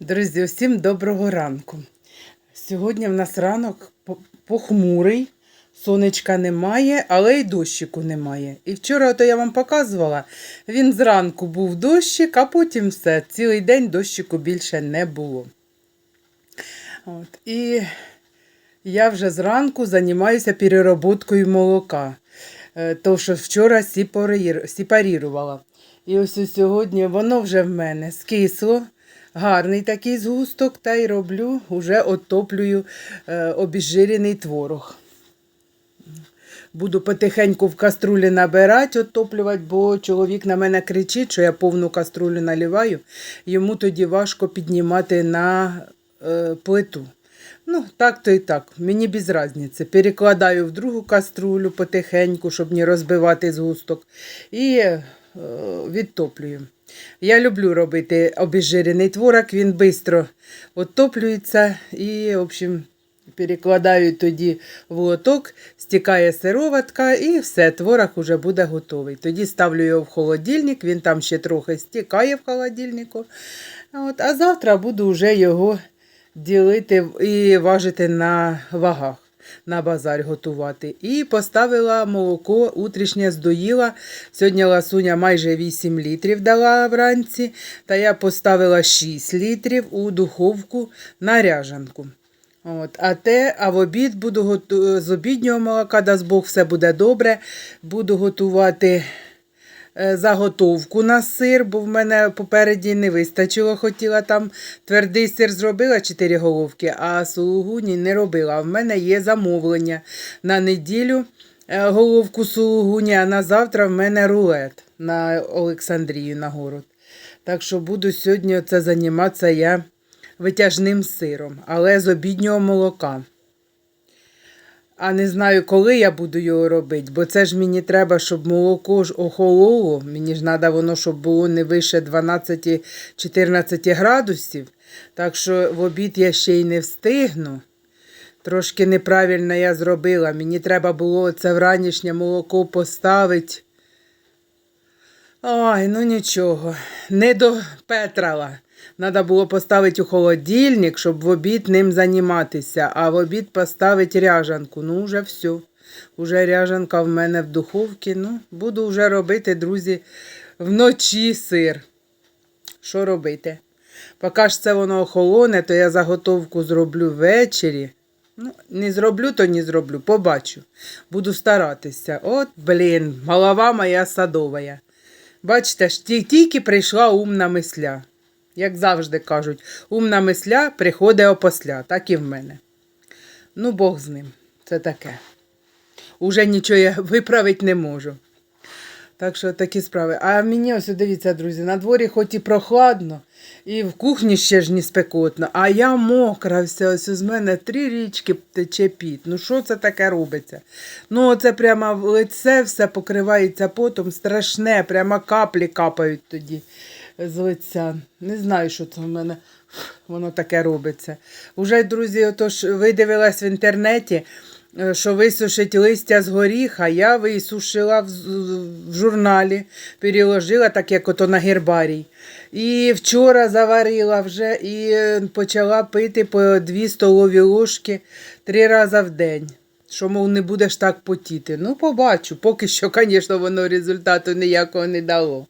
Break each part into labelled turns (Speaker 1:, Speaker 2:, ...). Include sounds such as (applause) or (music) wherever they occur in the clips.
Speaker 1: Друзі, усім доброго ранку. Сьогодні в нас ранок похмурий, сонечка немає, але й дощику немає. І вчора, ото я вам показувала, він зранку був дощик, а потім все. Цілий день дощику більше не було. От. І я вже зранку займаюся перероботкою молока. Е, То, що вчора сепарірувала. І ось сьогодні воно вже в мене скисло. Гарний такий згусток, та й роблю, уже отоплюю е, обезжирений творог. Буду потихеньку в каструлі набирати, оттоплювати, бо чоловік на мене кричить, що я повну каструлю наливаю. Йому тоді важко піднімати на е, плиту. Ну, так то і так, мені без різниці. Перекладаю в другу каструлю потихеньку, щоб не розбивати згусток. І відтоплюю. Я люблю робити обезжирений творог, він швидко оттоплюється і, в общем, перекладаю тоді в лоток, стікає сироватка і все, творог вже буде готовий. Тоді ставлю його в холодильник, він там ще трохи стікає в холодильнику. От, а завтра буду вже його ділити і важити на вагах. На базар готувати. І поставила молоко, утрішнє здоїла. Сьогодні ласуня майже 8 літрів дала вранці. Та я поставила 6 літрів у духовку на ряжанку. От, а те, а в обід буду готу... з обіднього молока, дасть Бог, все буде добре. Буду готувати заготовку на сир, бо в мене попереді не вистачило. Хотіла там твердий сир зробила 4 головки, а сулугуні не робила. В мене є замовлення на неділю е, головку сулугуні, а на завтра в мене рулет на Олександрію на город. Так що буду сьогодні це займатися я витяжним сиром, але з обіднього молока. А не знаю, коли я буду його робити, бо це ж мені треба, щоб молоко ж охололо. Мені ж треба воно, щоб було не вище 12-14 градусів. Так що в обід я ще й не встигну. Трошки неправильно я зробила. Мені треба було це вранішнє молоко поставити. Ой, ну нічого, не допетрала. Треба було поставити у холодильник, щоб в обід ним займатися, а в обід поставити ряжанку. Ну, вже все. Уже ряжанка в мене в духовці. Ну, буду вже робити, друзі, вночі сир. Що робити? Поки ж це воно охолоне, то я заготовку зроблю ввечері. Ну, не зроблю, то не зроблю. Побачу. Буду старатися. От, блін, голова моя садова. Бачите, тільки прийшла умна мисля. Як завжди кажуть, умна мисля приходить опосля, так і в мене. Ну, Бог з ним. Це таке. Уже нічого я (laughs) виправити не можу. Так що такі справи. А мені ось дивіться, друзі, на дворі хоч і прохладно, і в кухні ще ж не спекотно, а я мокра вся, ось з мене три річки тече піт. Ну що це таке робиться? Ну, оце прямо в лице все покривається потом, страшне, прямо каплі капають тоді з лиця. Не знаю, що це в мене воно таке робиться. Уже, друзі, отож видивилась в інтернеті, що висушить листя з горіха. Я висушила в, в журналі, переложила, так як ото на гербарій. І вчора заварила вже і е, почала пити по дві столові ложки три рази в день. Що, мов, не будеш так потіти. Ну, побачу. Поки що, звісно, воно результату ніякого не дало.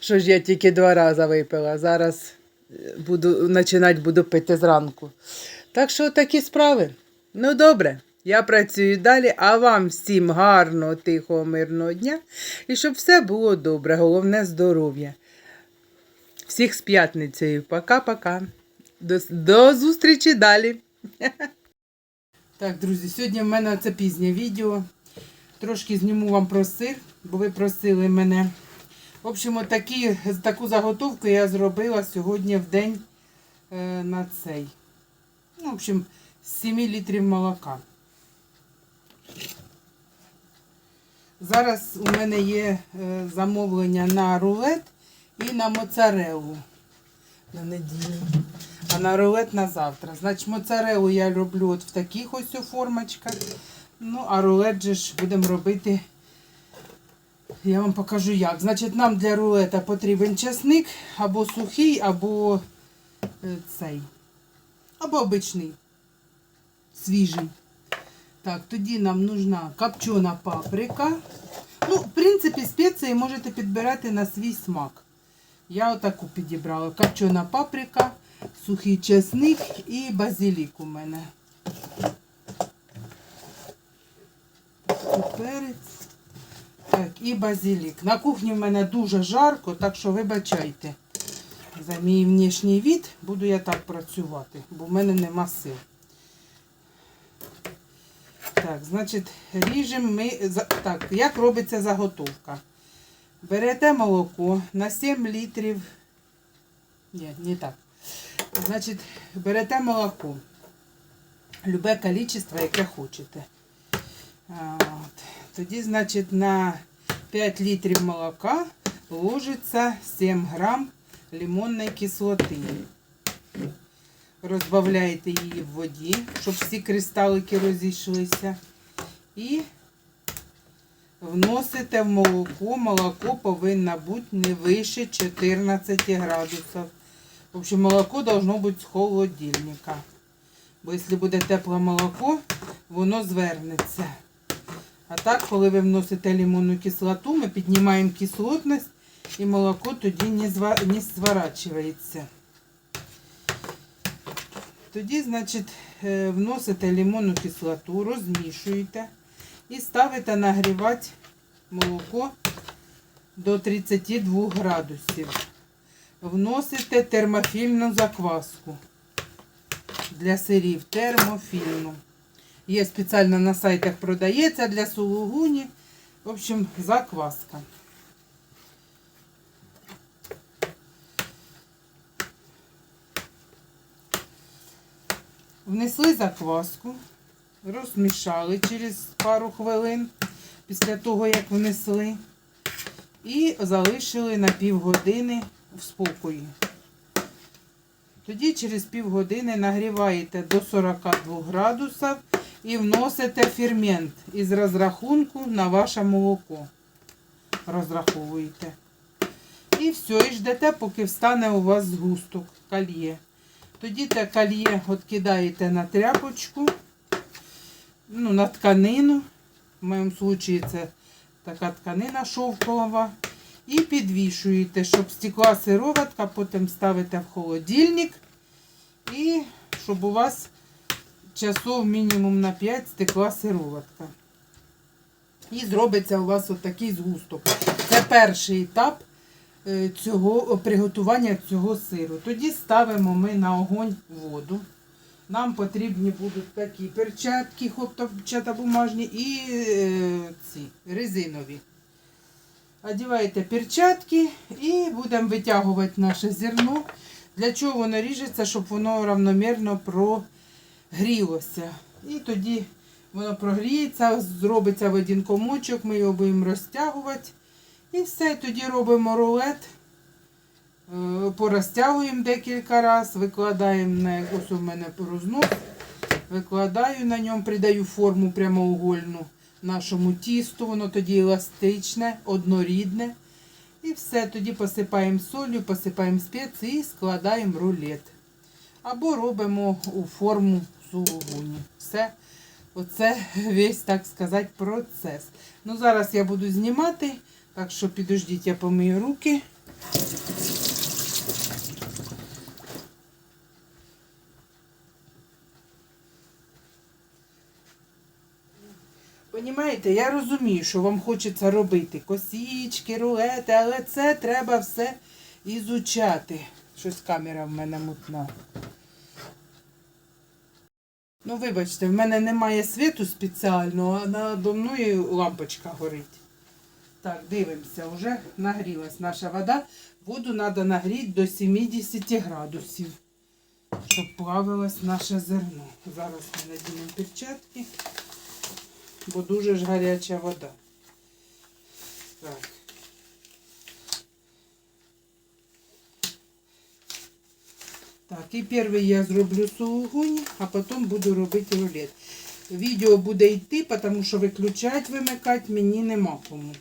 Speaker 1: Що ж я тільки два рази випила. Зараз е, буду починати буду пити зранку. Так що такі справи. Ну, добре, я працюю далі, а вам всім гарного, тихого, мирного дня. І щоб все було добре, головне здоров'я. Всіх з п'ятницею. Пока-пока. До, до зустрічі далі. (laughs) Так, друзі, сьогодні в мене це пізнє відео. Трошки зніму вам про сир, бо ви просили мене. В общем, отакі, таку заготовку я зробила сьогодні в день е, на цей. Ну, в общем, з 7 літрів молока. Зараз у мене є е, замовлення на рулет і на моцарелу на неділю. А на рулет на завтра. Значить, моцарелу я роблю от в таких ось формочках. Ну, а рулет же ж будемо робити. Я вам покажу як. Значить, нам для рулета потрібен часник або сухий, або е, цей. Або обичний, свіжий. Так, тоді нам нужна копчена паприка. Ну, в принципі, спеції можете підбирати на свій смак. Я отаку підібрала. Копчена паприка, сухий чесник і базилік у мене. Перець. Так, і базилік. На кухні в мене дуже жарко, так що вибачайте. За мій внешній від буду я так працювати, бо в мене нема сил. Так, значить, ріжемо ми. Так, як робиться заготовка? Берете молоко на 7 літрів. Ні, не так. Значить, берете молоко. Любе кількість, яке хочете. От. Тоді, значить, на 5 літрів молока ложиться 7 грам лимонної кислоти. Розбавляєте її в воді, щоб всі кристалики розійшлися. І вносите в молоко. Молоко повинно бути не вище 14 градусів. В общем, молоко должно бути з холодильника. Бо якщо буде тепле молоко, воно звернеться. А так, коли ви вносите лимонну кислоту, ми піднімаємо кислотність і молоко тоді не, зворачується. Тоді, значить, е, вносите лимонну кислоту, розмішуєте і ставите нагрівати молоко до 32 градусів. Вносите термофільну закваску для сирів, термофільну. Є спеціально на сайтах продається для сулугуні. В общем, закваска. Внесли закваску, розмішали через пару хвилин після того, як внесли, і залишили на півгодини в спокої. Тоді через півгодини нагріваєте до 42 градусів і вносите фермент із розрахунку на ваше молоко. Розраховуєте. І все, і ждете, поки встане у вас згусток, кальє. Тоді те кальє от кидаєте на тряпочку, ну, на тканину. В моєму випадку це така тканина шовкова. І підвішуєте, щоб стекла сироватка, потім ставите в холодильник. І щоб у вас часов мінімум на 5 стекла сироватка. І зробиться у вас отакий згусток. Це перший етап цього приготування цього сиру. Тоді ставимо ми на огонь воду. Нам потрібні будуть такі перчатки, хлопчатобумажні і е, ці резинові. Одіваєте перчатки і будемо витягувати наше зерно. Для чого воно ріжеться, щоб воно равномірно прогрілося. І тоді воно прогріється, зробиться в один комочок, ми його будемо розтягувати. І все, тоді робимо рулет. Е, Порозтягуємо декілька разів, викладаємо на ось у мене рознос, викладаю на ньому, придаю форму прямоугольну нашому тісту, воно тоді еластичне, однорідне. І все, тоді посипаємо солью, посипаємо спеції і складаємо рулет. Або робимо у форму сулугуні. Все. Оце весь, так сказати, процес. Ну, зараз я буду знімати, так що підождіть, я помию руки. Понімаєте, я розумію, що вам хочеться робити косічки, рулети, але це треба все ізучати. Щось камера в мене мутна. Ну, вибачте, в мене немає світу спеціального, а надо мною лампочка горить. Так, дивимося, вже нагрілась наша вода. Воду треба нагріти до 70 градусів, щоб плавилось наше зерно. Зараз ми надінемо перчатки бо дуже ж гаряча вода. Так. Так, і перший я зроблю сулугунь, а потім буду робити рулет. Відео буде йти, тому що виключати, вимикати мені нема кому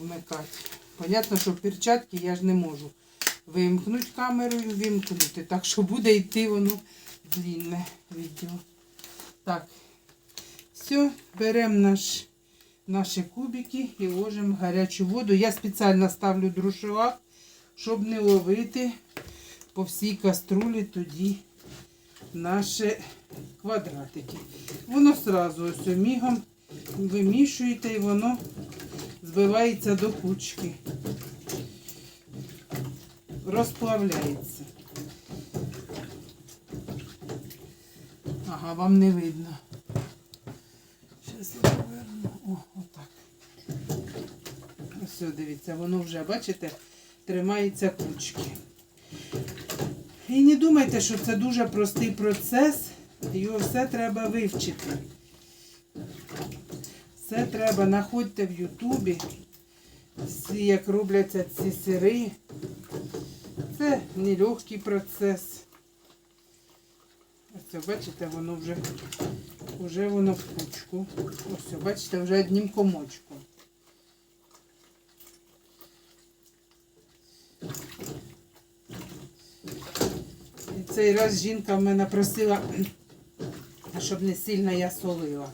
Speaker 1: вмикати. Понятно, що перчатки я ж не можу вимкнути камеру і вимкнути. Так що буде йти воно длінне відео. Так, все, беремо наш, наші кубики і ложимо гарячу воду. Я спеціально ставлю друшувак, щоб не ловити по всій каструлі тоді наші квадратики. Воно сразу ось мігом вимішуєте і воно збивається до кучки. Розплавляється. Ага, вам не видно. Зараз я поверну. О, отак. Ось, дивіться, воно вже, бачите, тримається кучки. І не думайте, що це дуже простий процес. Його все треба вивчити. Все треба, знаходьте в Ютубі. Всі, як робляться ці сири. Це нелегкий процес. Ось, бачите, воно вже, вже воно в кучку. Ось, бачите, вже одним комочком. І цей раз жінка в мене просила, щоб не сильно я солила.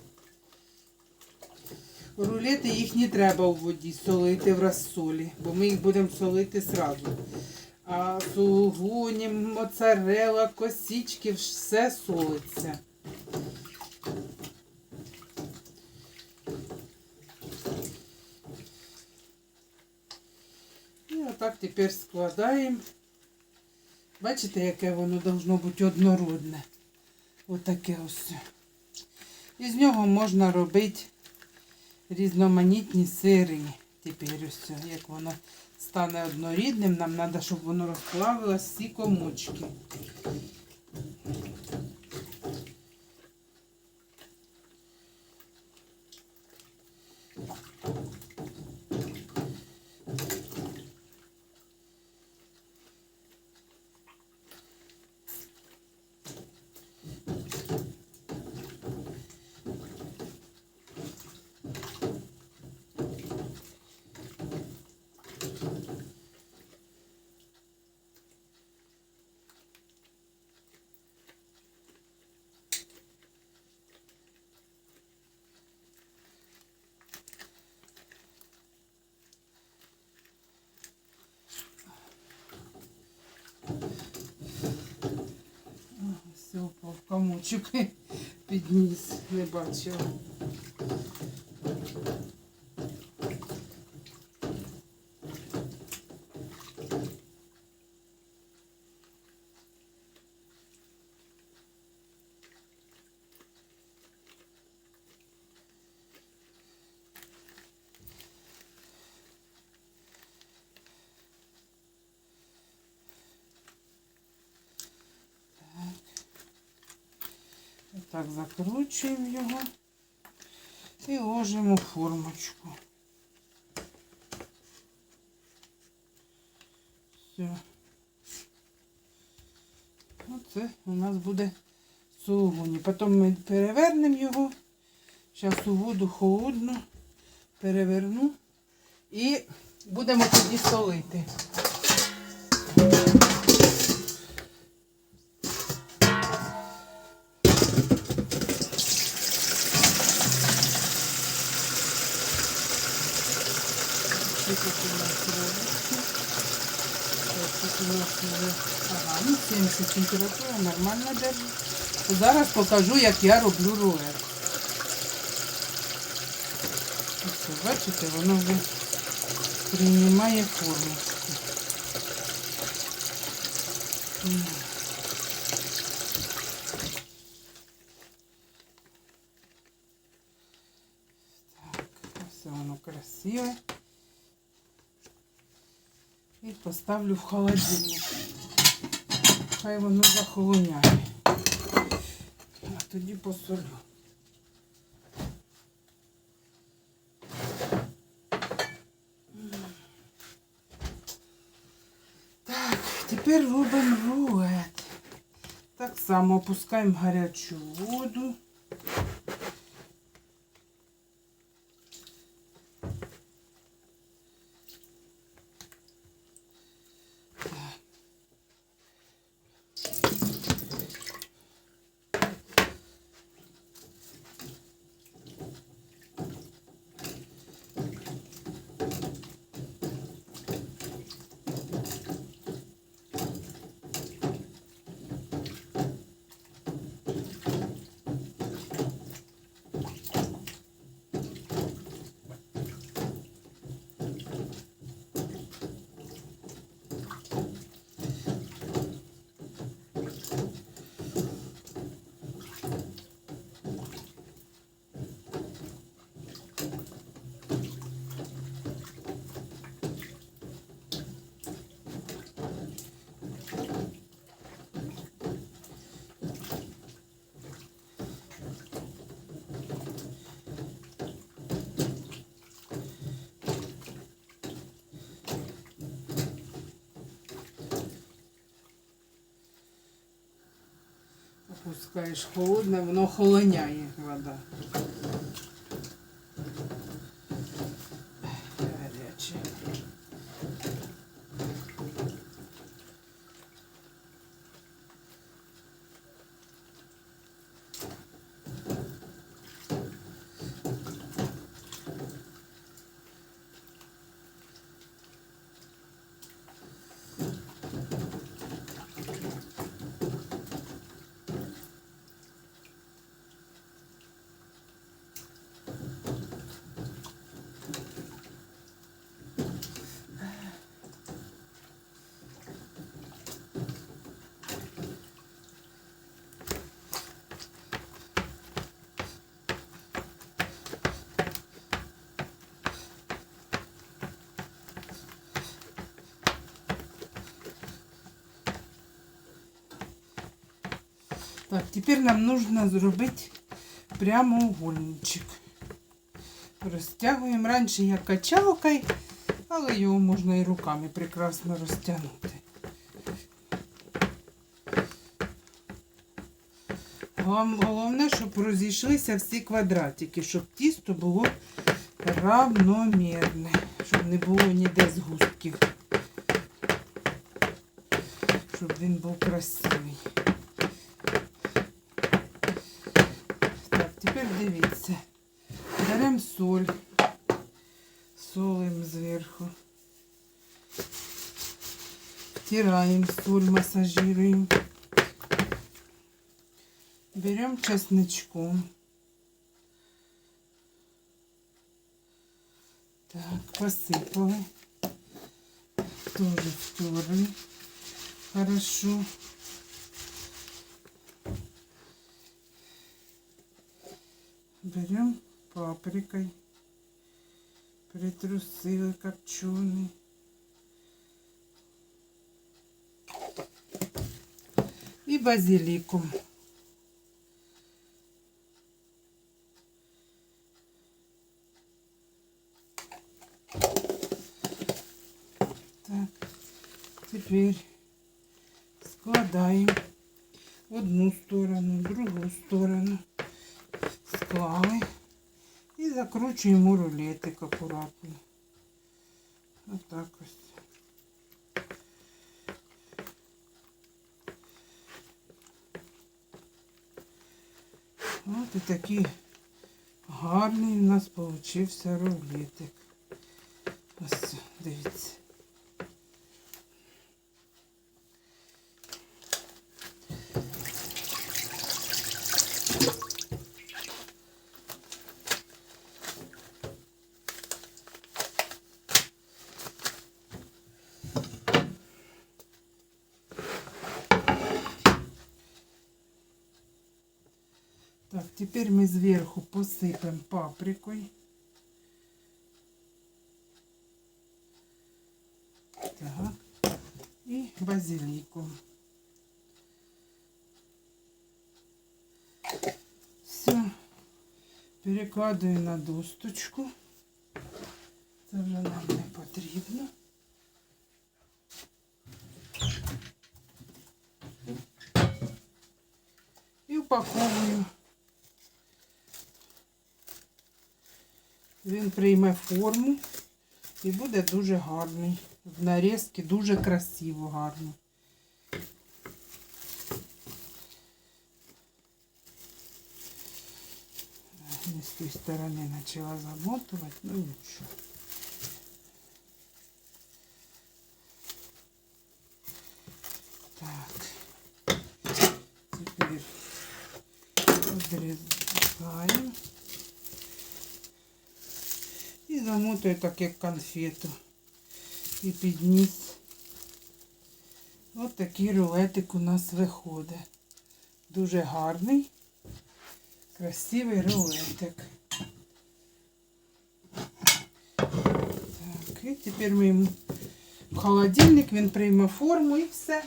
Speaker 1: Рулети їх не треба у воді солити в розсолі, бо ми їх будемо солити сразу. А сулугуні, моцарела, косички, все солиться. І отак тепер складаємо. Бачите, яке воно должно бути однородне. Отаке ось. Із нього можна робити різноманітні сири. Тепер ось, як воно стане однорідним, нам треба, щоб воно розплавилось всі комочки. Все, упав (laughs) підніс, не бачила. Так, закручуємо його і ложимо формочку. Все. Оце у нас буде сулугуні. Потім ми перевернемо його. Зараз у воду холодну переверну і будемо тоді солити. Тут у нас. Ось тут у нас вже, ага, ну 70 температура нормально держить. Зараз покажу, як я роблю рулет. Ось, бачите, воно вже приймає форму. поставлю в холодильник. Хай воно захолоняє. А тоді посолю. Так, тепер робимо рулет. Так само опускаємо в гарячу воду. Опускаєш холодне, воно холоняє вода. Так, тепер нам нужно зробити прямоугольничок. Розтягуємо. Раніше я качалкою, але його можна і руками прекрасно розтягнути. Глав- Головне, щоб розійшлися всі квадратики, щоб тісто було равномірне, щоб не було ніде згустків. Щоб він був красивий. Так, тепер дивіться. Беремо соль, солим зверху. Втираем соль, массажируем. Берем чесночком. Так, посыпали. Тоже втерли. Хорошо. Берем паприкой. Притрусили копченый. И базиликом. Так, теперь складаем одну сторону, в другу сторону. Склали і закручуємо рулетик акуратно. Отак ось. От і такий гарний у нас получився рулетик. Ось, дивіться. Теперь мы сверху посыпем паприкой. Так. И базиликом. Все. Перекладую на досточку. Це вже нам не потрібно. І упаковую. Він прийме форму і буде дуже гарний. В нарізки дуже красиво, гарно. Не з тієї сторони почала замотувати, ну нічого. Так. І так, як конфету. І підніс. Ось такий рулетик у нас виходить. Дуже гарний, красивий рулетик. Так, і тепер ми в холодильник, він прийме форму і все.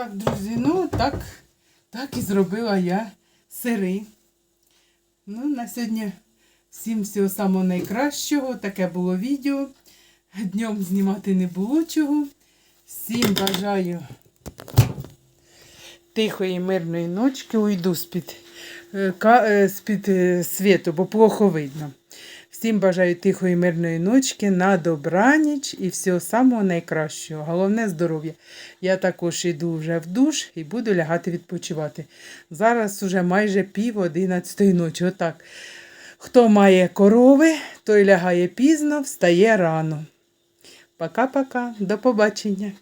Speaker 1: Так, друзі, ну так, так і зробила я сири. Ну, на сьогодні всім всього самого найкращого. Таке було відео. Днем знімати не було чого. Всім бажаю тихої, мирної ночки. Уйду з-під, е, е, з-під е, світу, бо плохо видно. Всім бажаю тихої, мирної ночки, на добраніч і всього самого найкращого. Головне здоров'я. Я також йду вже в душ і буду лягати відпочивати. Зараз уже майже пів одинадцятої ночі. Отак. Хто має корови, той лягає пізно, встає рано. Пока-пока, до побачення.